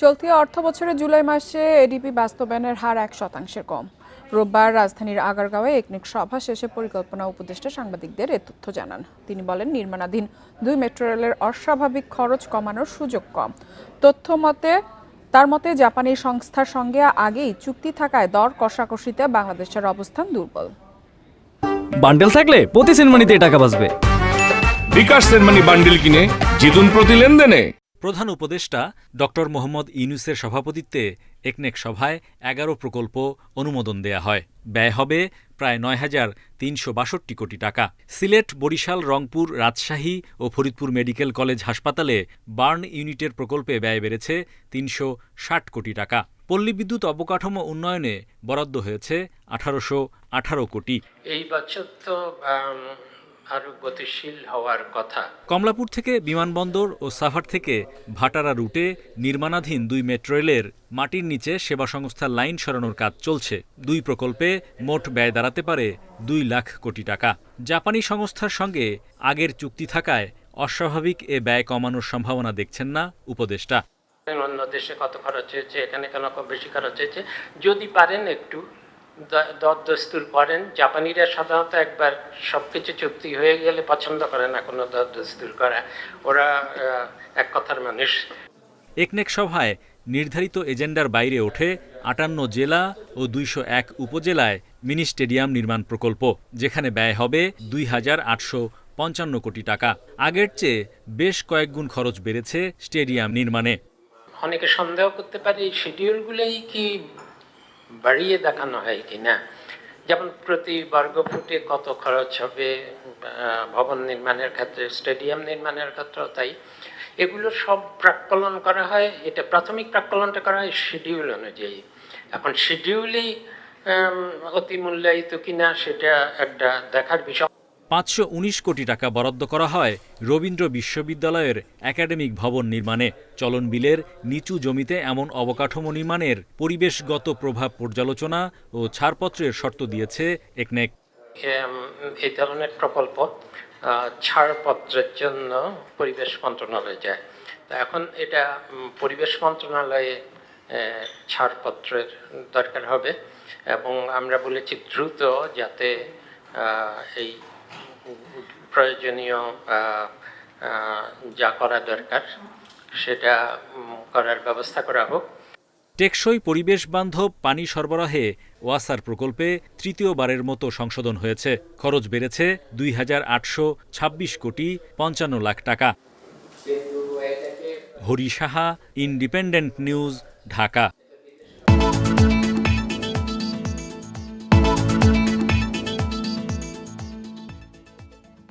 চলতি অর্থ বছরের জুলাই মাসে এডিপি বাস্তবায়নের হার এক শতাংশের কম। রোববার রাজধানীর আগারগাঁওয়ে একনিক সভা শেষে পরিকল্পনা উপদেষ্টা সাংবাদিকদের এ তথ্য জানান। তিনি বলেন নির্মাণাধীন দুই মেট্রো রেলের অস্বাভাবিক খরচ কমানোর সুযোগ কম। তথ্য মতে তার মতে জাপানি সংস্থার সঙ্গে আগেই চুক্তি থাকায় দর কষাকষিতে বাংলাদেশের অবস্থান দুর্বল। বান্ডেল থাকলে প্রতি সিনেমানিতে টাকা বাঁচবে। বিকাশ সেনমানি বান্ডিল কিনে জিতুন প্রতি লেনদেনে। প্রধান উপদেষ্টা ডক্টর মোহাম্মদ ইউনুসের সভাপতিত্বে একনেক সভায় এগারো প্রকল্প অনুমোদন দেয়া হয়। ব্যয় হবে প্রায় নয় হাজার তিনশো বাষট্টি কোটি টাকা। সিলেট, বরিশাল, রংপুর, রাজশাহী ও ফরিদপুর মেডিকেল কলেজ হাসপাতালে বার্ন ইউনিটের প্রকল্পে ব্যয় বেড়েছে তিনশো ষাট কোটি টাকা। পল্লী বিদ্যুৎ অবকাঠামো উন্নয়নে বরাদ্দ হয়েছে আঠারোশো আঠারো কোটি। এই বছর তো আরও গতিশীল হওয়ার কথা। কমলাপুর থেকে বিমানবন্দর ও সাভার থেকে ভাটারা রুটে নির্মাণাধীন দুই মেট্রো রেলের মাটির নিচে সেবা সংস্থার লাইন সরানোর কাজ চলছে। দুই প্রকল্পে মোট ব্যয় দাঁড়াতে পারে দুই লাখ কোটি টাকা। জাপানি সংস্থার সঙ্গে আগের চুক্তি থাকায় অস্বাভাবিক এ ব্যয় কমানোর সম্ভাবনা দেখছেন না উপদেষ্টা। অন্য দেশে কত খরচ হয়েছে এখানে কেন বেশি খরচ হয়েছে? যদি পারেন একটু। দ- দর করেন। জাপানিরা সাধারণত একবার সব কিছু চুক্তি হয়ে গেলে পছন্দ করে না কোনো দর দস্তুর করা। ওরা এক কথার মানুষ। একনেক সভায় নির্ধারিত এজেন্ডার বাইরে ওঠে আটান্ন জেলা ও দুইশো এক উপজেলায় মিনি স্টেডিয়াম নির্মাণ প্রকল্প যেখানে ব্যয় হবে দুই হাজার আটশো পঞ্চান্ন কোটি টাকা। আগের চেয়ে বেশ কয়েকগুণ খরচ বেড়েছে স্টেডিয়াম নির্মাণে। অনেকে সন্দেহ করতে পারে এই শিডিউলগুলোই কি বাড়িয়ে দেখানো হয় কি না যেমন প্রতি বর্গ ফুটে কত খরচ হবে ভবন নির্মাণের ক্ষেত্রে, স্টেডিয়াম নির্মাণের ক্ষেত্রেও তাই। এগুলো সব প্রাক্কলন করা হয়, এটা প্রাথমিক প্রাকলনটা করা হয় শিডিউল অনুযায়ী। এখন শিডিউলই অতি মূল্যায়িত কিনা, সেটা একটা দেখার বিষয়। পাঁচশো উনিশ কোটি টাকা বরাদ্দ করা হয় রবীন্দ্র বিশ্ববিদ্যালয়ের একাডেমিক ভবন নির্মাণে। চলন বিলের নিচু জমিতে এমন অবকাঠামো নির্মাণের পরিবেশগত প্রভাব পর্যালোচনা ও ছাড়পত্রের শর্ত দিয়েছে একনেক। এই ধরনের প্রকল্প ছাড়পত্রের জন্য পরিবেশ মন্ত্রণালয়ে যায়। তা এখন এটা পরিবেশ মন্ত্রণালয়ে ছাড়পত্রের দরকার হবে এবং আমরা বলেছি দ্রুত যাতে এই প্রয়োজনীয় যা করা দরকার, সেটা করার ব্যবস্থা করা হোক। টেকসই পরিবেশ বান্ধব পানি সরবরাহে ওয়াসার প্রকল্পে তৃতীয়বারের মতো সংশোধন হয়েছে। খরচ বেড়েছে দুই হাজার আটশো ছাব্বিশ কোটি পঞ্চান্ন লাখ টাকা। Hari Saha independent news, Dhaka.